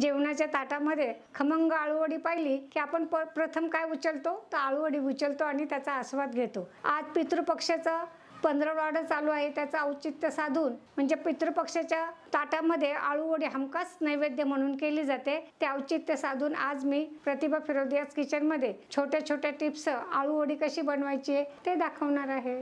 जेवणाच्या ताटामध्ये खमंग आळूवडी पाहिली की आपण प प्रथम काय उचलतो? तर आळूवडी उचलतो आणि त्याचा आस्वाद घेतो. आज पितृपक्षाचा पंधरवडा चालू आहे. त्याचं औचित्य साधून म्हणजे पितृपक्षाच्या ताटामध्ये आळूवडी हमखास नैवेद्य म्हणून केली जाते. ते औचित्य साधून आज मी प्रतिभा फिरोदियाज किचनमध्ये छोट्या छोट्या टिप्स आळूवडी कशी बनवायची आहे ते दाखवणार आहे.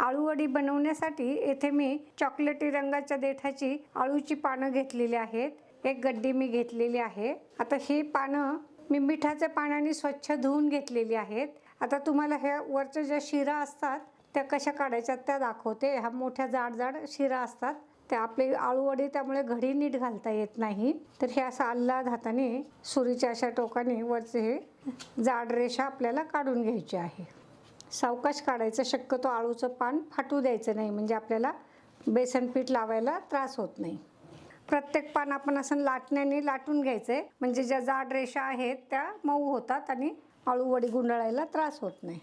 आळूवडी बनवण्यासाठी येथे मी चॉकलेटी रंगाच्या देठाची आळूची पानं घेतलेली आहेत. एक गड्डी मी घेतलेली आहे. आता ही पानं मी मिठाच्या पाण्याने स्वच्छ धुवून घेतलेली आहेत. आता तुम्हाला ह्या वरच्या ज्या शिरा असतात त्या कशा काढायच्या त्या दाखवते. ह्या मोठ्या जाड जाड शिरा असतात. त्या आपली आळूवडी त्यामुळे घडी नीट घालता येत नाही. तर हे असं आल्लाद हाताने सुरीच्या अशा टोकाने वरचे हे जाड रेषा आपल्याला काढून घ्यायची आहे. सावकाश काढायचं शक्यतो आळूचं पान फाटू द्यायचं नाही. म्हणजे आपल्याला बेसन पीठ लावायला त्रास होत नाही. प्रत्येक पान आपण असं लाटण्याने लाटून घ्यायचे म्हणजे ज्या जाड रेषा आहेत त्या मऊ होतात आणि आळूवडी गुंडाळायला त्रास होत नाही.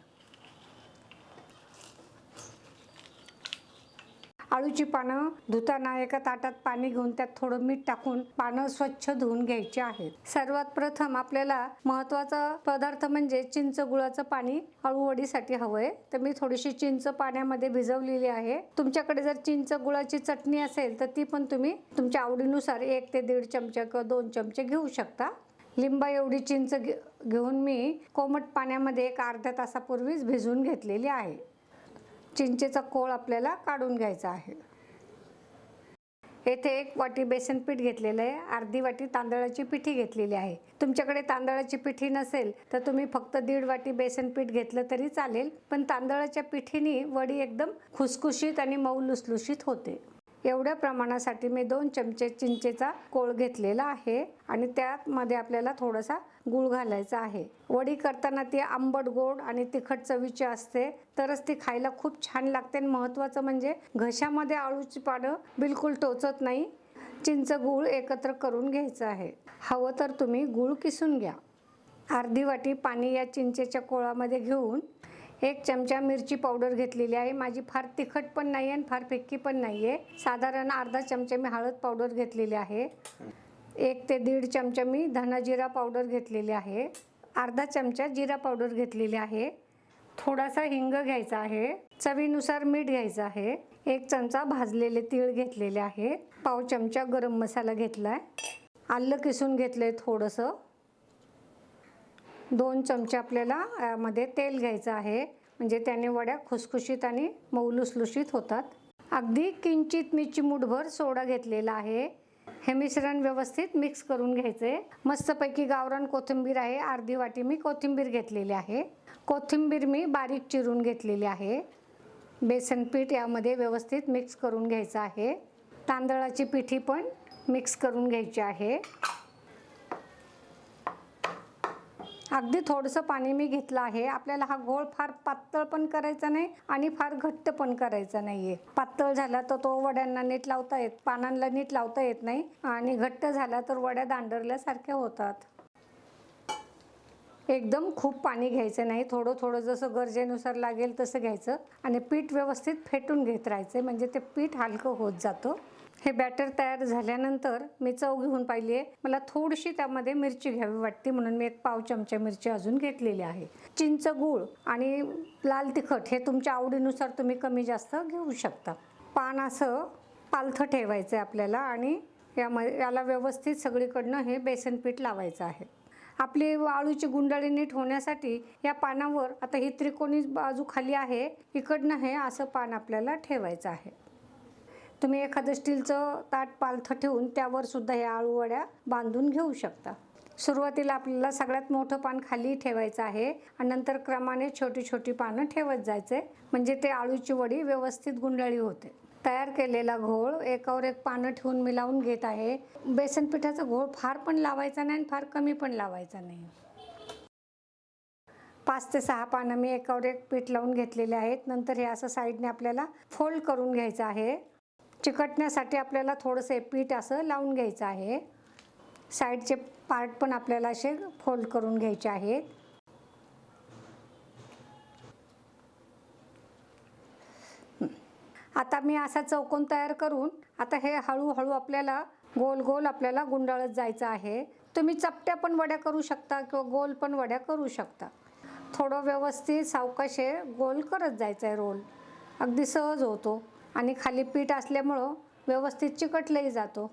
आळूची पानं धुताना एका ताटात पाणी घेऊन त्यात थोडं मीठ टाकून पानं स्वच्छ धुवून घ्यायची आहेत. सर्वात प्रथम आपल्याला महत्त्वाचा पदार्थ म्हणजे चिंच गुळाचं पाणी आळूवडीसाठी हवंय. तर मी थोडीशी चिंच पाण्यामध्ये भिजवलेली आहे. तुमच्याकडे जर चिंच गुळाची चटणी असेल तर ती पण तुम्ही तुमच्या आवडीनुसार एक ते दीड चमचे किंवा दोन चमचे घेऊ शकता. लिंबा एवढी चिंच घे- घेऊन मी कोमट पाण्यामध्ये एक अर्ध्या तासापूर्वीच भिजवून घेतलेली आहे. चिंचेचा कोळ आपल्याला काढून घ्यायचा आहे. येथे एक वाटी बेसन पीठ घेतलेलं आहे. अर्धी वाटी तांदळाची पिठी घेतलेली आहे. तुमच्याकडे तांदळाची पिठी नसेल तर तुम्ही फक्त दीड वाटी बेसन पीठ घेतलं तरी चालेल पण तांदळाच्या पिठीने वडी एकदम खुसखुशीत आणि मऊ लुसलुशीत होते. एवढ्या प्रमाणासाठी मी दोन चमचे चिंचेचा कोळ घेतलेला आहे आणि त्यामध्ये आपल्याला थोडासा गुळ घालायचा आहे. वडी करताना ती आंबट गोड आणि तिखट चवीची असते तरच ती खायला खूप छान लागते आणि महत्त्वाचं म्हणजे घशामध्ये आळूची पानं बिलकुल टोचत नाही. चिंच गूळ एकत्र करून घ्यायचं आहे. हवं तर तुम्ही गूळ किसून घ्या. अर्धी वाटी पाणी या चिंचेच्या कोळामध्ये घेऊन एक चमचा मिरची पावडर घेतलेली आहे. माझी फार तिखट पण नाही आहे आणि फार फिक्की पण नाही आहे साधारण अर्धा चमचा मी हळद पावडर घेतलेली आहे. एक ते दीड चमचा मी धना जिरा पावडर घेतलेली आहे. अर्धा चमचा जिरा पावडर घेतलेली आहे. थोडासा हिंग घ्यायचा आहे. चवीनुसार मीठ घ्यायचं आहे. एक चमचा भाजलेले तीळ घेतलेले आहे. पाव चमचा गरम मसाला घेतला आहे आलं किसून घेतलं आहे थोडंसं. दोन चमचे आपल्याला यामध्ये तेल घ्यायचं आहे. म्हणजे त्याने वड्या खुसखुशीत आणि मौलुसलुशीत होतात. अगदी किंचित मी चिमूटभर सोडा घेतलेला आहे. हे मिश्रण व्यवस्थित मिक्स करून घ्यायचे. मस्तपैकी गावरान कोथिंबीर आहे. अर्धी वाटी मी कोथिंबीर घेतलेली आहे. कोथिंबीर मी बारीक चिरून घेतलेली आहे. बेसन पीठ यामध्ये व्यवस्थित मिक्स करून घ्यायचं आहे. तांदळाची पिठी पण मिक्स करून घ्यायची आहे. अगदी थोडंसं पाणी मी घेतलं आहे. आपल्याला हा घोळ फार पातळ पण करायचा नाही आणि फार घट्ट पण करायचा नाही आहे पातळ झाला तर तो वड्यांना नीट लावता येत पानांना नीट लावता येत नाही आणि घट्ट झाला तर वड्या दांडरल्यासारख्या होतात. एकदम खूप पाणी घ्यायचं नाही. थोडं थोडं जसं गरजेनुसार लागेल तसं घ्यायचं आणि पीठ व्यवस्थित फेटून घेत राहायचं. म्हणजे ते पीठ हलकं होत जातं. हे बॅटर तयार झाल्यानंतर मी चव घेऊन पाहिली आहे मला थोडीशी त्यामध्ये मिरची घ्यावी वाटते म्हणून मी एक पाव चमचे मिरची अजून घेतलेली आहे. चिंच गूळ आणि लाल तिखट हे तुमच्या आवडीनुसार तुम्ही कमी जास्त घेऊ शकता. पान असं पालथं ठेवायचं आहे आपल्याला आणि यामध्ये याला व्यवस्थित सगळीकडनं हे बेसन पीठ लावायचं आहे. आपली आळूची गुंडाळी नीट होण्यासाठी या पानावर आता ही त्रिकोणी बाजू खाली आहे इकडनं हे असं पान आपल्याला ठेवायचं आहे. तुम्ही एखादं स्टीलचं ताट पालथं ठेवून त्यावर सुद्धा या आळूवड्या बांधून घेऊ शकता. सुरुवातीला आपल्याला सगळ्यात मोठं पान खाली ठेवायचं आहे आणि नंतर क्रमाने छोटी छोटी पानं ठेवत जायचे. म्हणजे ते आळूची वडी व्यवस्थित गुंडळी होते. तयार केलेला घोळ एकावर एक पानं ठेवून मी लावून घेत आहे. बेसन पिठाचा घोळ फार पण लावायचा नाही आणि फार कमी पण लावायचा नाही. पाच ते सहा पानं मी एकावर एक पीठ लावून घेतलेले आहेत. नंतर हे असं साईडने आपल्याला फोल्ड करून घ्यायचं आहे. चिकटण्यासाठी आपल्याला थोडंसं पीठ असं लावून घ्यायचं आहे. साईडचे पार्ट पण आपल्याला असे फोल्ड करून घ्यायचे आहेत. आता मी असा चौकोन तयार करून आता हे हळूहळू आपल्याला गोल गोल आपल्याला गुंडाळत जायचं आहे. तुम्ही चपट्या पण वड्या करू शकता किंवा गोल पण वड्या करू शकता. थोडं व्यवस्थित सावकाशे गोल करत जायचं आहे रोल. अगदी सहज होतो. आणि खाली पीठ असल्यामुळं व्यवस्थित चिकटलाही जातो.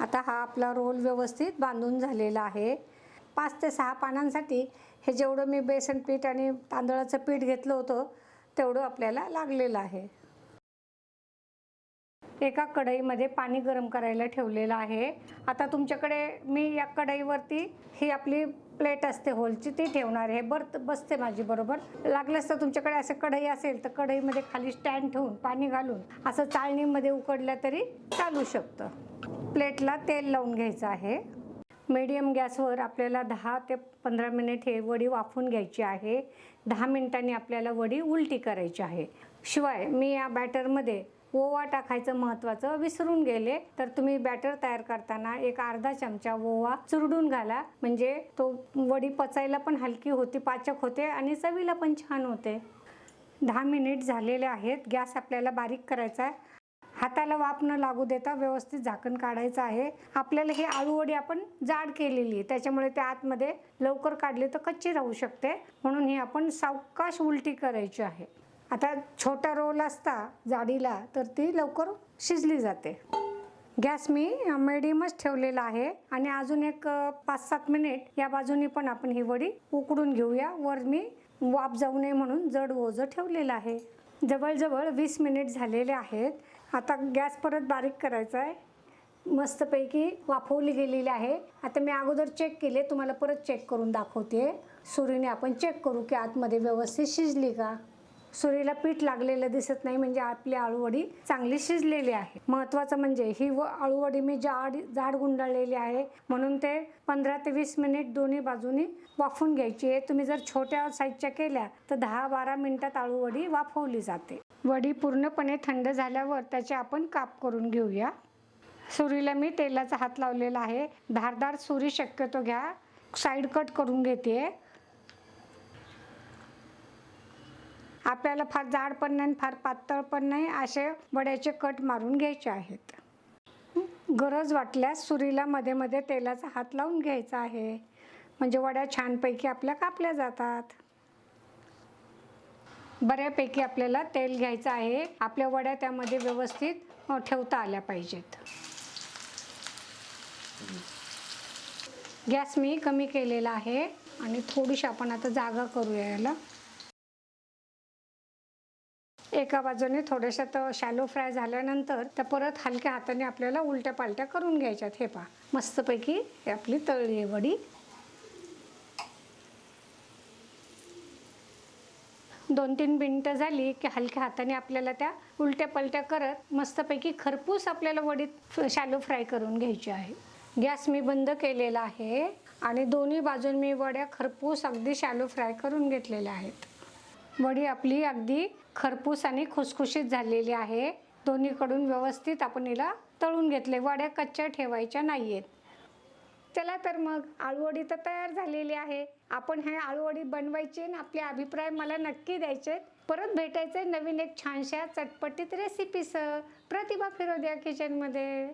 आता हा आपला रोल व्यवस्थित बांधून झालेला आहे. पाच ते सहा पानांसाठी हे जेवढं मी बेसन पीठ आणि तांदळाचं पीठ घेतलं होतं तेवढं आपल्याला लागलेलं आहे. एका कढईमध्ये पाणी गरम करायला ठेवलेलं आहे. आता तुमच्याकडे मी या कढईवरती ही आपली प्लेट असते होलची ती ठेवणार आहे. बरत बसते माझी बरोबर. लागलंच तर तुमच्याकडे असं कढई असेल तर कढईमध्ये खाली स्टँड ठेवून पाणी घालून असं चाळणीमध्ये उकडलं तरी चालू शकतं. प्लेटला तेल लावून घ्यायचं आहे. मीडियम गॅसवर आपल्याला दहा ते पंधरा मिनिट हे वडी वाफून घ्यायची आहे. दहा मिनिटांनी आपल्याला वडी उलटी करायची आहे. शिवाय मी या बॅटरमध्ये ओवा टाकायचं महत्त्वाचं विसरून गेले. तर तुम्ही बॅटर तयार करताना एक अर्धा चमचा ओवा चुरडून घाला. म्हणजे तो वडी पचायला पण हलकी होती पाचक होते आणि चवीला पण छान होते. दहा मिनिट झालेले आहेत. गॅस आपल्याला बारीक करायचा आहे. हाताला वाफ न लागू देता व्यवस्थित झाकण काढायचं आहे. आपल्याला हे आळूवडी आपण जाड केलेली आहे. त्याच्यामुळे त्या आतमध्ये लवकर काढले तर कच्ची राहू शकते. म्हणून ही आपण सावकाश उलटी करायची आहे. आता छोटा रोल असता जाडीला तर ती लवकर शिजली जाते. गॅस मी मिडियमच ठेवलेला आहे. आणि अजून एक पाच सात मिनिट या बाजूनी पण आपण ही वडी उकडून घेऊया. वर मी वाफ जाऊ नये म्हणून जड ओझं ठेवलेलं आहे. जवळजवळ वीस मिनिट झालेले आहेत. आता गॅस परत बारीक करायचा आहे. मस्तपैकी वाफवली गेलेली आहे. आता मी अगोदर चेक केले तुम्हाला परत चेक करून दाखवते. सुरीने आपण चेक करू की आतमध्ये व्यवस्थित शिजली का? सुरीला पीठ लागलेलं दिसत नाही म्हणजे आपली आळूवडी चांगली शिजलेली आहे. महत्त्वाचं म्हणजे ही व आळूवडी मी जाड जाड गुंडाळलेली आहे. म्हणून ते पंधरा ते वीस मिनिट दोन्ही बाजूनी वाफून घ्यायची आहे. तुम्ही जर छोट्या साईजच्या केल्या तर दहा बारा मिनिटात आळूवडी वाफवली जाते. वडी पूर्णपणे थंड झाल्यावर त्याचे आपण काप करून घेऊया. सुरीला मी तेलाचा हात लावलेला आहे. धारदार सुरी शक्यतो घ्या. साईड कट करून घेते. आपल्याला फार जाड पण नाही फार पातळ पण नाही असे वड्याचे कट मारून घ्यायचे आहेत. गरज वाटल्यास सुरीला मध्ये मध्ये तेलाचा हात लावून घ्यायचा आहे. म्हणजे वड्या छानपैकी आपल्या कापल्या जातात. बऱ्यापैकी आपल्याला तेल घ्यायचं आहे. आपल्या वड्या त्यामध्ये व्यवस्थित ठेवता आल्या पाहिजेत. गॅस मी कमी केलेला आहे आणि थोडीशी आपण आता जागा करूया याला. एका बाजूने थोड्याशा तर शॅलो फ्राय झाल्यानंतर त्या परत हलक्या हाताने आपल्याला उलट्या पालट्या करून घ्यायच्यात. हे पहा. मस्तपैकी हे आपली तळली आहे वडी. दोन तीन मिनटं झाली की हलक्या हाताने आपल्याला त्या उलट्या पलट्या करत मस्तपैकी खरपूस आपल्याला वडीत शॅलो फ्राय करून घ्यायची आहे. गॅस मी बंद केलेला आहे आणि दोन्ही बाजून मी वड्या खरपूस अगदी शॅलो फ्राय करून घेतलेल्या आहेत. वडी आपली अगदी खरपूस आणि खुसखुशीत झालेली आहे. दोन्हीकडून व्यवस्थित आपण हिला तळून घेतले. वड्या कच्च्या ठेवायच्या नाही आहेत चला तर मग आळूवडी तर तयार झालेली आहे. आपण हे आळूवडी बनवायची आणि आपले अभिप्राय मला नक्की द्यायचे परत भेटायचे नवीन एक छानशा चटपटीत रेसिपीसह प्रतिभा फिरोद्या किचनमध्ये